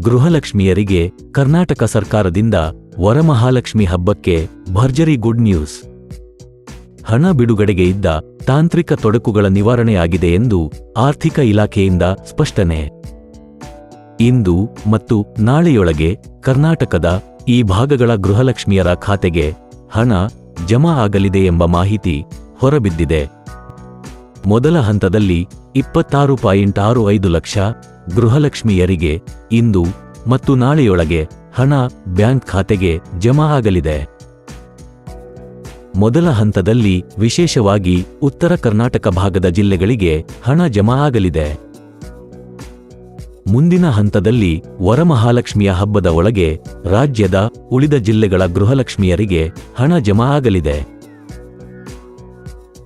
ಗೃಹಲಕ್ಷ್ಮಿಯರಿಗೆ ಕರ್ನಾಟಕ ಸರ್ಕಾರದಿಂದ ವರಮಹಾಲಕ್ಷ್ಮಿ ಹಬ್ಬಕ್ಕೆ ಭರ್ಜರಿ ಗುಡ್ ನ್ಯೂಸ್. ಹಣ ಬಿಡುಗಡೆಗೆ ಇದ್ದ ತಾಂತ್ರಿಕ ತೊಡಕುಗಳ ನಿವಾರಣೆಯಾಗಿದೆ ಎಂದು ಆರ್ಥಿಕ ಇಲಾಖೆಯಿಂದ ಸ್ಪಷ್ಟನೆ. ಇಂದು ಮತ್ತು ನಾಳೆಯೊಳಗೆ ಕರ್ನಾಟಕದ ಈ ಭಾಗಗಳ ಗೃಹಲಕ್ಷ್ಮಿಯರ ಖಾತೆಗೆ ಹಣ ಜಮಾ ಆಗಲಿದೆ ಎಂಬ ಮಾಹಿತಿ ಹೊರಬಿದ್ದಿದೆ. ಮೊದಲ ಹಂತದಲ್ಲಿ ಇಪ್ಪತ್ತಾರು ಪಾಯಿಂಟ್ ಆರು ಐದು ಲಕ್ಷ ಗೃಹಲಕ್ಷ್ಮಿಯರಿಗೆ ಇಂದು ಮತ್ತು ನಾಳೆಯೊಳಗೆ ಹಣ ಬ್ಯಾಂಕ್ ಖಾತೆಗೆ ಜಮಾ ಆಗಲಿದೆ. ಮೊದಲ ಹಂತದಲ್ಲಿ ವಿಶೇಷವಾಗಿ ಉತ್ತರ ಕರ್ನಾಟಕ ಭಾಗದ ಜಿಲ್ಲೆಗಳಿಗೆ ಹಣ ಜಮಾ ಆಗಲಿದೆ. ಮುಂದಿನ ಹಂತದಲ್ಲಿ ವರಮಹಾಲಕ್ಷ್ಮಿಯ ಹಬ್ಬದ ಒಳಗೆ ರಾಜ್ಯದ ಉಳಿದ ಜಿಲ್ಲೆಗಳ ಗೃಹಲಕ್ಷ್ಮಿಯರಿಗೆ ಹಣ ಜಮಾ ಆಗಲಿದೆ.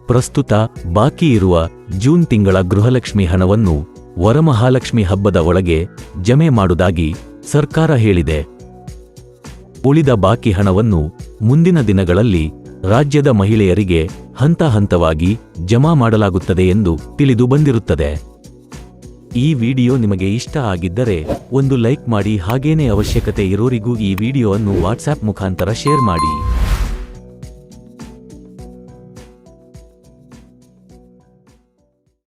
ಪ್ರಸ್ತುತ ಬಾಕಿ ಇರುವ ಜೂನ್ ತಿಂಗಳ ಗೃಹಲಕ್ಷ್ಮಿ ಹಣವನ್ನು ವರಮಹಾಲಕ್ಷ್ಮಿ ಹಬ್ಬದ ಒಳಗೆ ಜಮೆ ಮಾಡುವುದಾಗಿ ಸರ್ಕಾರ ಹೇಳಿದೆ. ಉಳಿದ ಬಾಕಿ ಹಣವನ್ನು ಮುಂದಿನ ದಿನಗಳಲ್ಲಿ ರಾಜ್ಯದ ಮಹಿಳೆಯರಿಗೆ ಹಂತ ಹಂತವಾಗಿ ಜಮಾ ಮಾಡಲಾಗುತ್ತದೆ ಎಂದು ತಿಳಿದು ಬಂದಿರುತ್ತದೆ. ಈ ವಿಡಿಯೋ ನಿಮಗೆ ಇಷ್ಟ ಆಗಿದ್ದರೆ ಒಂದು ಲೈಕ್ ಮಾಡಿ ಹಾಗೇನೇ ಅವಶ್ಯಕತೆ ಇರೋರಿಗೂ ಈ ವಿಡಿಯೋವನ್ನು ವಾಟ್ಸ್ಆಪ್ ಮುಖಾಂತರ ಶೇರ್ ಮಾಡಿ.